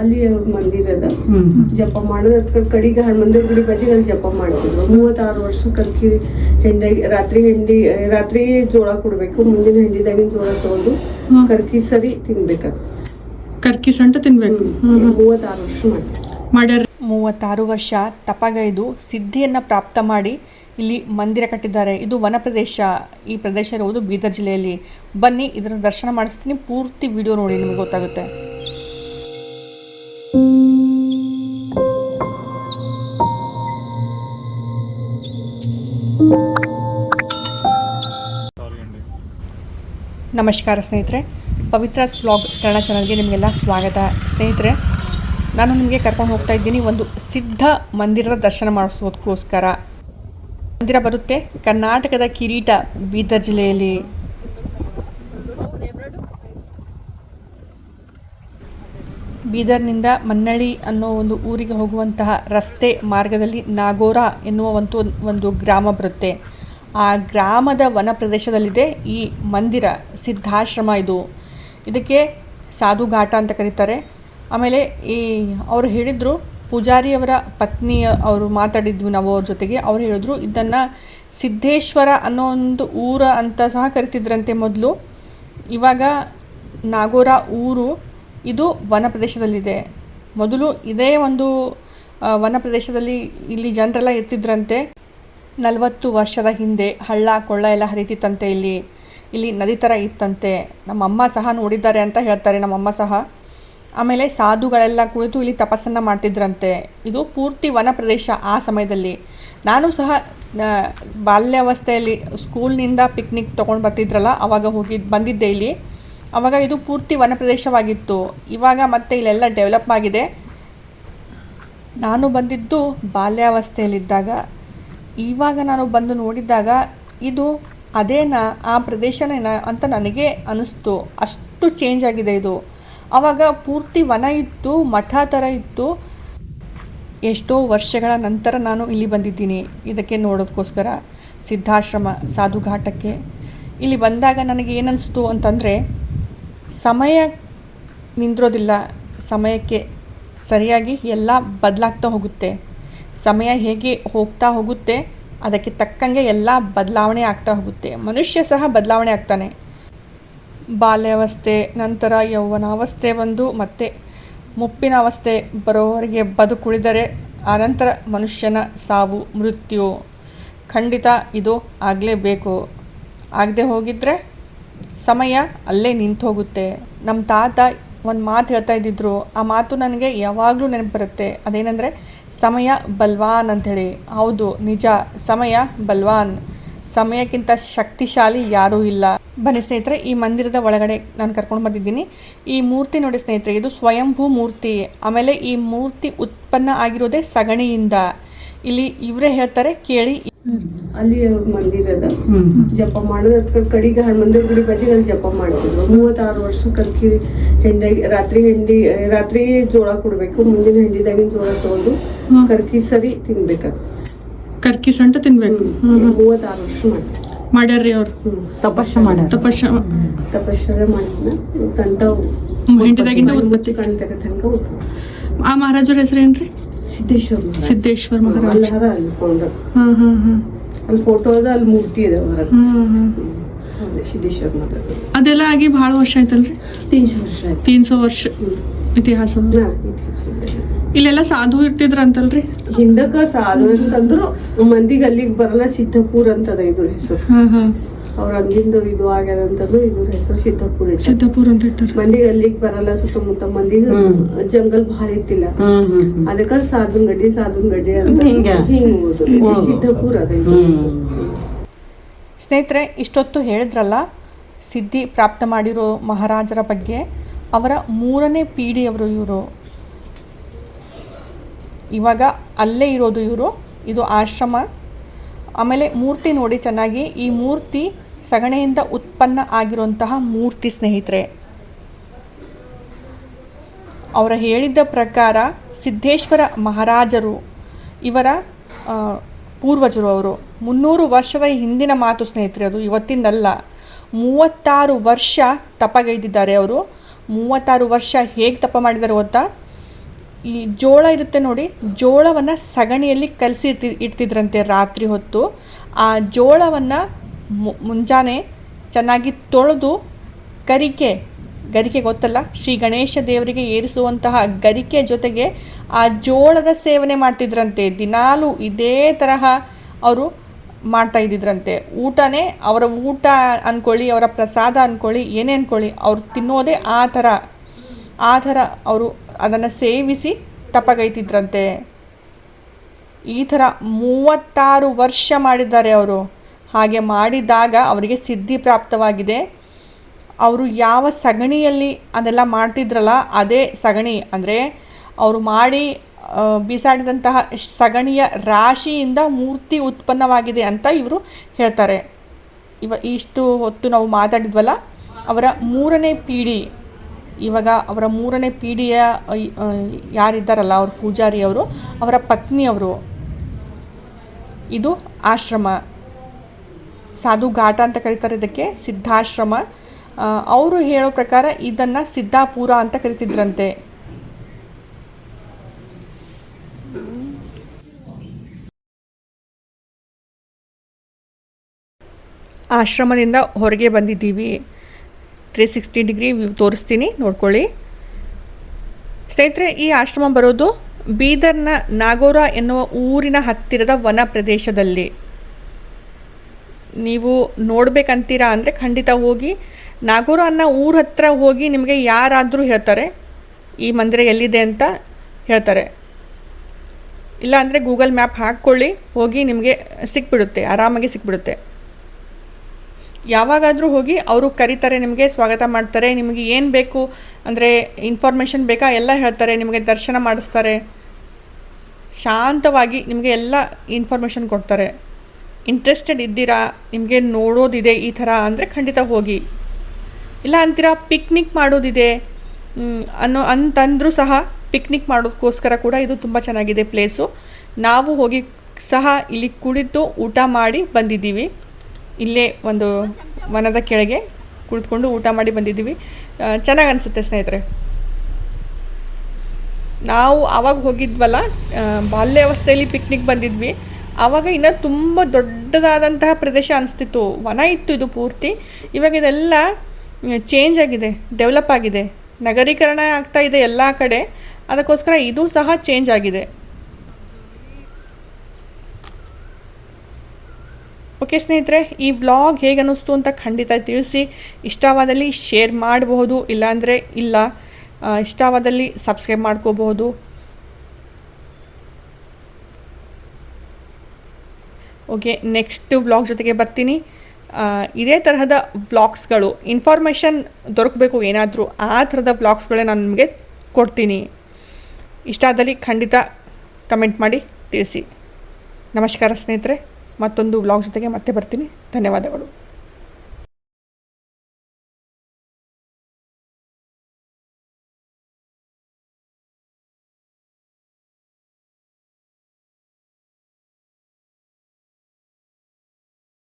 ಅಲ್ಲಿ ಅವ್ರ ಮಂದಿರ ಅದ. ಜಪ ಮಾಡೋದು ಅದ್ ಕಡೆ ಕಡಿಗೆ ಹನುಮಂದಿರ ಗುಡಿ ಬಜಿ ಅಲ್ಲಿ ಜಪ ಮಾಡ್ತಿದ್ರು. ಮೂವತ್ತಾರು ವರ್ಷ ಕರ್ಕಿ ಹೆಂಡಿ ರಾತ್ರಿ ಹೆಂಡಿ ರಾತ್ರಿ ಜೋಳ ಕೊಡ್ಬೇಕು ಮುಂದಿನ ಹೆಂಡಿದಾಗಿನ ಜೋಳ ತಗೊಂಡು ಕರ್ಕಿ ಸರಿ ತಿನ್ಬೇಕ. ಕರ್ಕಿ ಸಂಟ ತಿನ್ಬೇಕು. ಮೂವತ್ತಾರು ವರ್ಷ ಮಾಡ್ತಾರೆ ಮಾಡ್ಯಾರ? ಮೂವತ್ತಾರು ವರ್ಷ ತಪಗೈದು ಸಿದ್ಧಿಯನ್ನು ಪ್ರಾಪ್ತ ಮಾಡಿ ಇಲ್ಲಿ ಮಂದಿರ ಕಟ್ಟಿದ್ದಾರೆ. ಇದು ವನ ಪ್ರದೇಶ. ಈ ಪ್ರದೇಶ ಇರುವುದು ಬೀದರ್ ಜಿಲ್ಲೆಯಲ್ಲಿ. ಬನ್ನಿ ಇದರ ದರ್ಶನ ಮಾಡಿಸ್ತೀನಿ. ಪೂರ್ತಿ ವಿಡಿಯೋ ನೋಡಿ ನಿಮಗೆ ಗೊತ್ತಾಗುತ್ತೆ. ನಮಸ್ಕಾರ ಸ್ನೇಹಿತರೆ. ಪವಿತ್ರ ಬ್ಲಾಗ್ ಕನ್ನಡ ಚಾನಲ್ಗೆ ನಿಮಗೆಲ್ಲ ಸ್ವಾಗತ. ಸ್ನೇಹಿತರೆ, ನಾನು ನಿಮಗೆ ಕರ್ಕೊಂಡು ಹೋಗ್ತಾ ಇದ್ದೀನಿ ಒಂದು ಸಿದ್ಧ ಮಂದಿರದ ದರ್ಶನ ಮಾಡಿಸೋದಕ್ಕೋಸ್ಕರ ಮಂದಿರ ಬರುತ್ತೆ. ಕರ್ನಾಟಕದ ಕಿರೀಟ ಬೀದರ್ ಜಿಲ್ಲೆಯಲ್ಲಿ. ಬೀದರ್ನಿಂದ ಮನ್ನಳ್ಳಿ ಅನ್ನೋ ಒಂದು ಊರಿಗೆ ಹೋಗುವಂತಹ ರಸ್ತೆ ಮಾರ್ಗದಲ್ಲಿ ನಾಗೋರ ಎನ್ನುವ ಒಂದು ಒಂದು ಗ್ರಾಮ ಬರುತ್ತೆ. ಆ ಗ್ರಾಮದ ವನ ಪ್ರದೇಶದಲ್ಲಿದೆ ಈ ಮಂದಿರ, ಸಿದ್ಧಾಶ್ರಮ ಇದು. ಇದಕ್ಕೆ ಸಾಧು ಘಾಟ ಅಂತ ಕರೀತಾರೆ. ಆಮೇಲೆ ಈ ಅವರು ಹೇಳಿದರು, ಪೂಜಾರಿಯವರ ಪತ್ನಿ ಅವರು ಮಾತಾಡಿದ್ವಿ ನಾವು ಅವ್ರ ಜೊತೆಗೆ, ಅವ್ರು ಹೇಳಿದ್ರು, ಇದನ್ನು ಸಿದ್ಧೇಶ್ವರ ಅನ್ನೋ ಒಂದು ಊರ ಅಂತ ಸಹ ಕರಿತಿದ್ರಂತೆ ಮೊದಲು. ಇವಾಗ ನಾಗೋರ ಊರು ಇದು ವನ ಪ್ರದೇಶದಲ್ಲಿದೆ. ಮೊದಲು ಇದೇ ಒಂದು ವನ ಪ್ರದೇಶದಲ್ಲಿ ಇಲ್ಲಿ ಜನರೆಲ್ಲ ಇರ್ತಿದ್ರಂತೆ. ನಲವತ್ತು ವರ್ಷದ ಹಿಂದೆ ಹಳ್ಳ ಕೊಳ್ಳ ಎಲ್ಲ ಹರಿತಿತ್ತಂತೆ ಇಲ್ಲಿ. ಇಲ್ಲಿ ನದಿ ಥರ ಇತ್ತಂತೆ. ನಮ್ಮಮ್ಮ ಸಹ ನೋಡಿದ್ದಾರೆ ಅಂತ ಹೇಳ್ತಾರೆ ನಮ್ಮಮ್ಮ ಸಹ. ಆಮೇಲೆ ಸಾಧುಗಳೆಲ್ಲ ಕುಳಿತು ಇಲ್ಲಿ ತಪಸ್ಸನ್ನು ಮಾಡ್ತಿದ್ರಂತೆ. ಇದು ಪೂರ್ತಿ ವನ ಪ್ರದೇಶ ಆ ಸಮಯದಲ್ಲಿ. ನಾನು ಸಹ ಬಾಲ್ಯಾವಸ್ಥೆಯಲ್ಲಿ ಸ್ಕೂಲ್ನಿಂದ ಪಿಕ್ನಿಕ್ ತೊಗೊಂಡು ಬರ್ತಿದ್ರಲ್ಲ ಆವಾಗ ಹೋಗಿ ಬಂದಿದ್ದೆ ಇಲ್ಲಿ. ಆವಾಗ ಇದು ಪೂರ್ತಿ ವನ ಪ್ರದೇಶವಾಗಿತ್ತು. ಇವಾಗ ಮತ್ತೆ ಇಲ್ಲೆಲ್ಲ ಡೆವಲಪ್ ಆಗಿದೆ. ನಾನು ಬಂದಿದ್ದು ಬಾಲ್ಯಾವಸ್ಥೆಯಲ್ಲಿದ್ದಾಗ ಇವಾಗ ನಾನು ಬಂದು ನೋಡಿದಾಗ ಇದು ಅದೇನಾ ಆ ಪ್ರದೇಶನೇನಾ ಅಂತ ನನಗೆ ಅನಿಸ್ತು. ಅಷ್ಟು ಚೇಂಜ್ ಆಗಿದೆ ಇದು. ಆವಾಗ ಪೂರ್ತಿ ವನ ಇತ್ತು, ಮಠ ಥರ ಇತ್ತು. ಎಷ್ಟೋ ವರ್ಷಗಳ ನಂತರ ನಾನು ಇಲ್ಲಿ ಬಂದಿದ್ದೀನಿ. ಇದಕ್ಕೆ ನೋಡೋದಕ್ಕೋಸ್ಕರ ಸಿದ್ಧಾಶ್ರಮ, ಸಾಧುಘಾಟಕ್ಕೆ. ಇಲ್ಲಿ ಬಂದಾಗ ನನಗೆ ಏನನ್ನಿಸ್ತು ಅಂತಂದರೆ, ಸಮಯ ನಿಂದಿರೋದಿಲ್ಲ. ಸಮಯಕ್ಕೆ ಸರಿಯಾಗಿ ಎಲ್ಲ ಬದಲಾಗ್ತಾ ಹೋಗುತ್ತೆ. ಸಮಯ ಹೇಗೆ ಹೋಗ್ತಾ ಹೋಗುತ್ತೆ, ಅದಕ್ಕೆ ತಕ್ಕಂಗೆ ಎಲ್ಲ ಬದಲಾವಣೆ ಆಗ್ತಾ ಹೋಗುತ್ತೆ. ಮನುಷ್ಯ ಸಹ ಬದಲಾವಣೆ ಆಗ್ತಾನೆ. ಬಾಲ್ಯಾವಸ್ಥೆ, ನಂತರ ಯೌವನಾವಸ್ಥೆ ಬಂದು ಮತ್ತೆ ಮುಪ್ಪಿನ ಅವಸ್ಥೆ ಬರೋವರೆಗೆ ಬದುಕುಳಿದರೆ, ಆನಂತರ ಮನುಷ್ಯನ ಸಾವು, ಮೃತ್ಯು ಖಂಡಿತ ಇದು ಆಗಲೇಬೇಕು. ಆಗದೆ ಹೋಗಿದ್ರೆ ಸಮಯ ಅಲ್ಲೇ ನಿಂತು ಹೋಗುತ್ತೆ ನಮ್ಮ ತಾತ ಒಂದು ಮಾತು ಹೇಳ್ತಾ ಇದ್ದಿದ್ರು, ಆ ಮಾತು ನನಗೆ ಯಾವಾಗಲೂ ನೆನಪು ಬರುತ್ತೆ. ಅದೇನೆಂದರೆ ಸಮಯ ಬಲ್ವಾನ್ ಅಂಥೇಳಿ. ಹೌದು, ನಿಜ. ಸಮಯ ಬಲ್ವಾನ್. ಸಮಯಕ್ಕಿಂತ ಶಕ್ತಿಶಾಲಿ ಯಾರೂ ಇಲ್ಲ. ಬನ್ನಿ ಸ್ನೇಹಿತರೆ, ಈ ಮಂದಿರದ ಒಳಗಡೆ ನಾನು ಕರ್ಕೊಂಡು ಬಂದಿದ್ದೀನಿ. ಈ ಮೂರ್ತಿ ನೋಡಿ ಸ್ನೇಹಿತರೆ, ಇದು ಸ್ವಯಂಭೂ ಮೂರ್ತಿ. ಆಮೇಲೆ ಈ ಮೂರ್ತಿ ಉತ್ಪನ್ನ ಆಗಿರೋದೇ ಸಗಣಿಯಿಂದ. ಇಲ್ಲಿ ಇವರೇ ಹೇಳ್ತಾರೆ, ಕೇಳಿ. ಅಲ್ಲಿ ಅವ್ರ ಮಂದಿರ ಅದ. ಹ್ಮ್ ಜಪ ಮಾಡೋದು ಅದ್ ಕಡೆ ಕಡಿಗೆ ಹನುಮಂದಿರ ಗುಡಿ ಬದಿಗೆ ಅಲ್ಲಿ ಜಪ ಮಾಡ್ತಿದ್ರು. ಮೂವತ್ತಾರು ವರ್ಷ ಕರ್ಕಿ ಹೆಂಡಿ ರಾತ್ರಿ ಹೆಂಡಿ ರಾತ್ರಿ ಜೋಳ ಕೊಡ್ಬೇಕು ಮುಂದಿನ ಹೆಂಡಿದಾಗಿನ ಜೋಳ ತಗೊಂಡು ಕರ್ಕಿ ಸರಿ ತಿನ್ಬೇಕ. ಕರ್ಕಿ ಸಂಟ ತಿನ್ಬೇಕು. ಮೂವತ್ತಾರು ವರ್ಷ ಮಾಡ್ತಾರೆ ಮಾಡ್ಯಾರ್ರಿ ಅವ್ರು. ತಪಸ್ಸು ಮಾಡ್ಯಾರ. ತಪಸ್ಸ ತಪಶ್ಚರ್ಯ ಮಾಡಿದ್ನ ತಂತಾವು ಹೆಂಡದಾಗಿಂದ ಉತ್ಪತ್ತಿ. ಕಣ್ ತೆಗ ತನಕ ಆ ಮಹಾರಾಜರ ಹೆಸರೇನ್ರಿ? ಸಿದ್ದೇಶ್ವರ ಮಹಾರಾಜ್. ಸಿದ್ದೇಶ್ವರ ಮಹಾರಾಜ. ಹಾ ಅಲ್ಲಿ ಫೋಟೋ ಅದ ಅಲ್ಲಿ ಮೂರ್ತಿ ಇದೆ ಹೊರಗೆ. ಸಿದ್ದೇಶ್ವರ ಅದೆಲ್ಲ ಆಗಿ ಭಾಳ ವರ್ಷ ಆಯ್ತಲ್ರಿ? ತೀನ್ಸೋ ವರ್ಷ ಆಯ್ತು. ತೀನ್ ಸौ ವರ್ಷ ಇತಿಹಾಸ. ಇಲ್ಲೆಲ್ಲ ಸಾಧು ಇರ್ತಿದ್ರ ಅಂತಲ್ರಿ? ಹಿಂದಕ್ಕ ಸಾಧು ಅಂತಂದ್ರು ಮಂದಿಗೆ ಅಲ್ಲಿಗೆ ಬರಲ್ಲ ಸಿದ್ದಪುರ್ ಅಂತದ ಇದ್ರ ಹೆಸರು. ಅವ್ರ ಅಲ್ಲಿಂದ ಇದು ಆಗ್ಯದ ಅಂತಂದ್ರು ಇದ್ರ ಹೆಸರು ಸಿದ್ದಪುರ ಸಿದ್ದಪುರ ಅಂತ ಇಟ್ಟರು ಮಂದಿಗೆ ಅಲ್ಲಿಗೆ ಬರಲ್ಲ ಸುತ್ತಮುತ್ತ ಮಂದಿ ಜಂಗಲ್ ಭಾಳ ಇತ್ತಿಲ್ಲ. ಅದಕ್ಕ ಸಾಧು ಗಡ್ಡಿ ಸಾಧು ಗಡ್ಡಿ ಅಂತ ಹಿಂಗ? ಸಿದ್ದಪುರ್ ಅದ ಸ್ನೇಹಿತರೆ ಇಷ್ಟೊತ್ತು ಹೇಳಿದ್ರಲ್ಲ ಸಿದ್ಧಿ ಪ್ರಾಪ್ತ ಮಾಡಿರೋ ಮಹಾರಾಜರ ಬಗ್ಗೆ. ಅವರ ಮೂರನೇ ಪೀಳಿಯವರು ಇವರು. ಇವಾಗ ಅಲ್ಲೇ ಇರೋದು ಇವರು. ಇದು ಆಶ್ರಮ. ಆಮೇಲೆ ಮೂರ್ತಿ ನೋಡಿ ಚೆನ್ನಾಗಿ ಈ ಮೂರ್ತಿ ಸಗಣಿಯಿಂದ ಉತ್ಪನ್ನ ಆಗಿರುವಂತಹ ಮೂರ್ತಿ ಸ್ನೇಹಿತರೆ. ಅವರ ಹೇಳಿದ್ದ ಪ್ರಕಾರ ಸಿದ್ದೇಶ್ವರ ಮಹಾರಾಜರು, ಇವರ ಪೂರ್ವಜರು ಅವರು ಮುನ್ನೂರು ವರ್ಷದ ಹಿಂದಿನ ಮಾತು ಸ್ನೇಹಿತರೆ, ಅದು ಇವತ್ತಿಂದಲ್ಲ. ಮೂವತ್ತಾರು ವರ್ಷ ತಪಗೈದಿದ್ದಾರೆ ಅವರು. ಮೂವತ್ತಾರು ವರ್ಷ ಹೇಗೆ ತಪ ಮಾಡಿದ್ದಾರೆ ಗೊತ್ತಾ? ಈ ಜೋಳ ಇರುತ್ತೆ ನೋಡಿ, ಜೋಳವನ್ನು ಸಗಣಿಯಲ್ಲಿ ಕಲಸಿ ಇಡ್ತಿ, ಇಡ್ತಿದ್ರಂತೆ ರಾತ್ರಿ ಹೊತ್ತು. ಆ ಜೋಳವನ್ನು ಮುಂಜಾನೆ ಚೆನ್ನಾಗಿ ತೊಳೆದು ಗರಿಕೆ ಗರಿಕೆ ಗೊತ್ತಲ್ಲ? ಶ್ರೀ ಗಣೇಶ ದೇವರಿಗೆ ಏರಿಸುವಂತಹ ಗರಿಕೆ ಜೊತೆಗೆ ಆ ಜೋಳದ ಸೇವನೆ ಮಾಡ್ತಿದ್ರಂತೆ. ದಿನಾಲೂ ಇದೇ ತರಹ ಅವರು ಮಾಡ್ತಾ ಇದ್ದಿದ್ರಂತೆ. ಊಟನೇ ಅವರ ಊಟ ಅಂದ್ಕೊಳ್ಳಿ ಅವರ ಪ್ರಸಾದ ಅಂದ್ಕೊಳ್ಳಿ ಏನೇ ಅಂದ್ಕೊಳ್ಳಿ ಅವ್ರು ತಿನ್ನೋದೇ ಆ ಥರ ಆ ಥರ ಅವರು ಅದನ್ನು ಸೇವಿಸಿ ತಪಗೈತಿದ್ರಂತೆ. ಈ ಥರ ಮೂವತ್ತಾರು ವರ್ಷ ಮಾಡಿದ್ದಾರೆ ಅವರು. ಹಾಗೆ ಮಾಡಿದಾಗ ಅವರಿಗೆ ಸಿದ್ಧಿ ಪ್ರಾಪ್ತವಾಗಿದೆ. ಅವರು ಯಾವ ಸಗಣಿಯಲ್ಲಿ ಅದೆಲ್ಲ ಮಾಡ್ತಿದ್ರಲ್ಲ, ಅದೇ ಸಗಣಿ. ಅಂದರೆ ಅವರು ಮಾಡಿ ಬಿಸಾಡಿದಂತಹ ಸಗಣಿಯ ರಾಶಿಯಿಂದ ಮೂರ್ತಿ ಉತ್ಪನ್ನವಾಗಿದೆ ಅಂತ ಇವರು ಹೇಳ್ತಾರೆ. ಇವ, ಇಷ್ಟು ಹೊತ್ತು ನಾವು ಮಾತಾಡಿದ್ವಲ್ಲ, ಅವರ ಮೂರನೇ ಪೀಡಿ, ಇವಾಗ ಅವರ ಮೂರನೇ ಪೀಡಿಯ ಯಾರಿದ್ದಾರಲ್ಲ, ಅವ್ರ ಪೂಜಾರಿ ಅವರು, ಅವರ ಪತ್ನಿಯವರು ಇದು ಆಶ್ರಮ. ಸಾಧು ಘಾಟ ಅಂತ ಕರೀತಾರೆ ಇದಕ್ಕೆ, ಸಿದ್ಧಾಶ್ರಮ. ಅವರು ಹೇಳೋ ಪ್ರಕಾರ ಇದನ್ನು ಸಿದ್ಧಾಪುರ ಅಂತ ಕರಿತಿದ್ರಂತೆ. ಆಶ್ರಮದಿಂದ ಹೊರಗೆ ಬಂದಿದ್ದೀವಿ. ತ್ರೀ ಸಿಕ್ಸ್ಟಿ ಡಿಗ್ರಿ ತೋರಿಸ್ತೀನಿ, ನೋಡ್ಕೊಳ್ಳಿ. ಸ್ನೇಹಿತರೆ, ಈ ಆಶ್ರಮ ಬರೋದು ಬೀದರ್ನ ನಾಗೋರ ಎನ್ನುವ ಊರಿನ ಹತ್ತಿರದ ವನ ಪ್ರದೇಶದಲ್ಲಿ. ನೀವು ನೋಡ್ಬೇಕಂತೀರಾ ಅಂದರೆ ಖಂಡಿತ ಹೋಗಿ. ನಾಗೂರು ಅನ್ನೋ ಊರ ಹತ್ರ ಹೋಗಿ ನಿಮಗೆ ಯಾರಾದರೂ ಹೇಳ್ತಾರೆ, ಈ ಮಂದಿರ ಎಲ್ಲಿದೆ ಅಂತ ಹೇಳ್ತಾರೆ. ಇಲ್ಲ ಅಂದರೆ ಗೂಗಲ್ ಮ್ಯಾಪ್ ಹಾಕ್ಕೊಳ್ಳಿ, ಹೋಗಿ ನಿಮಗೆ ಸಿಕ್ಬಿಡುತ್ತೆ, ಆರಾಮಾಗಿ ಸಿಕ್ಬಿಡುತ್ತೆ. ಯಾವಾಗಾದರೂ ಹೋಗಿ ಅವರು ಕರೀತಾರೆ, ನಿಮಗೆ ಸ್ವಾಗತ ಮಾಡ್ತಾರೆ, ನಿಮಗೆ ಏನು ಬೇಕು ಅಂದರೆ ಇನ್ಫಾರ್ಮೇಷನ್ ಬೇಕಾ ಎಲ್ಲ ಹೇಳ್ತಾರೆ, ನಿಮಗೆ ದರ್ಶನ ಮಾಡಿಸ್ತಾರೆ. ಶಾಂತವಾಗಿ ನಿಮಗೆ ಎಲ್ಲ ಇನ್ಫಾರ್ಮೇಷನ್ ಕೊಡ್ತಾರೆ. ಇಂಟ್ರೆಸ್ಟೆಡ್ ಇದ್ದೀರಾ? ನಿಮಗೆ ನೋಡೋದಿದೆ ಈ ಥರ ಅಂದರೆ ಖಂಡಿತ ಹೋಗಿ. ಇಲ್ಲ ಅಂತೀರಾ ಪಿಕ್ನಿಕ್ ಮಾಡೋದಿದೆ. ಅನ್ನೋ, ಅಂತಂದರೂ ಸಹ ಪಿಕ್ನಿಕ್ ಮಾಡೋದಕ್ಕೋಸ್ಕರ ಕೂಡ ಇದು ತುಂಬ ಚೆನ್ನಾಗಿದೆ ಪ್ಲೇಸು ನಾವು ಹೋಗಿ ಸಹ ಇಲ್ಲಿ ಕುಳಿತು ಊಟ ಮಾಡಿ ಬಂದಿದ್ದೀವಿ. ಇಲ್ಲೇ ಒಂದು ವನದ ಕೆಳಗೆ ಕುಳಿತುಕೊಂಡು ಊಟ ಮಾಡಿ ಬಂದಿದ್ದೀವಿ. ಚೆನ್ನಾಗಿ ಅನಿಸುತ್ತೆ ಸ್ನೇಹಿತರೆ. ನಾವು ಆವಾಗ ಹೋಗಿದ್ವಲ್ಲ ಬಾಲ್ಯಾವಸ್ಥೆಯಲ್ಲಿ ಪಿಕ್ನಿಕ್ ಬಂದಿದ್ವಿ. ಆವಾಗ ಇನ್ನೂ ತುಂಬ ದೊಡ್ಡದಾದಂತಹ ಪ್ರದೇಶ ಅನಿಸ್ತಿತ್ತು. ವನ ಇತ್ತು ಇದು ಪೂರ್ತಿ. ಇವಾಗ ಇದೆಲ್ಲ ಚೇಂಜ್ ಆಗಿದೆ ಡೆವಲಪ್ ಆಗಿದೆ. ನಗರೀಕರಣ ಆಗ್ತಾ ಇದೆ ಎಲ್ಲ ಕಡೆ. ಅದಕ್ಕೋಸ್ಕರ ಇದು ಸಹ ಚೇಂಜ್ ಆಗಿದೆ. ಓಕೆ ಸ್ನೇಹಿತರೆ, ಈ ವ್ಲಾಗ್ ಹೇಗೆ ಅನ್ನಿಸ್ತು ಅಂತ ಖಂಡಿತ ತಿಳಿಸಿ. ಇಷ್ಟವಾದಲ್ಲಿ ಶೇರ್ ಮಾಡಬಹುದು, ಇಲ್ಲಾಂದರೆ ಇಲ್ಲ. ಇಷ್ಟವಾದಲ್ಲಿ ಸಬ್ಸ್ಕ್ರೈಬ್ ಮಾಡ್ಕೋಬಹುದು. ಓಕೆ ನೆಕ್ಸ್ಟ್ ವ್ಲಾಗ್ ಜೊತೆಗೆ ಬರ್ತೀನಿ. ಇದೇ ತರಹದ ವ್ಲಾಗ್ಸ್ಗಳು ಇನ್ಫಾರ್ಮೇಷನ್ ದೊರಕಬೇಕು ಏನಾದರೂ ಆ ಥರದ ವ್ಲಾಗ್ಸ್ಗಳೇ ನಾನು ನಿಮಗೆ ಕೊಡ್ತೀನಿ. ಇಷ್ಟ ಆದಲ್ಲಿ ಖಂಡಿತ ಕಮೆಂಟ್ ಮಾಡಿ, ತಿಳಿಸಿ. ನಮಸ್ಕಾರ ಸ್ನೇಹಿತರೆ, ಮತ್ತೊಂದು ವ್ಲಾಗ್ ಜೊತೆಗೆ ಮತ್ತೆ ಬರ್ತೀನಿ. ಧನ್ಯವಾದಗಳು.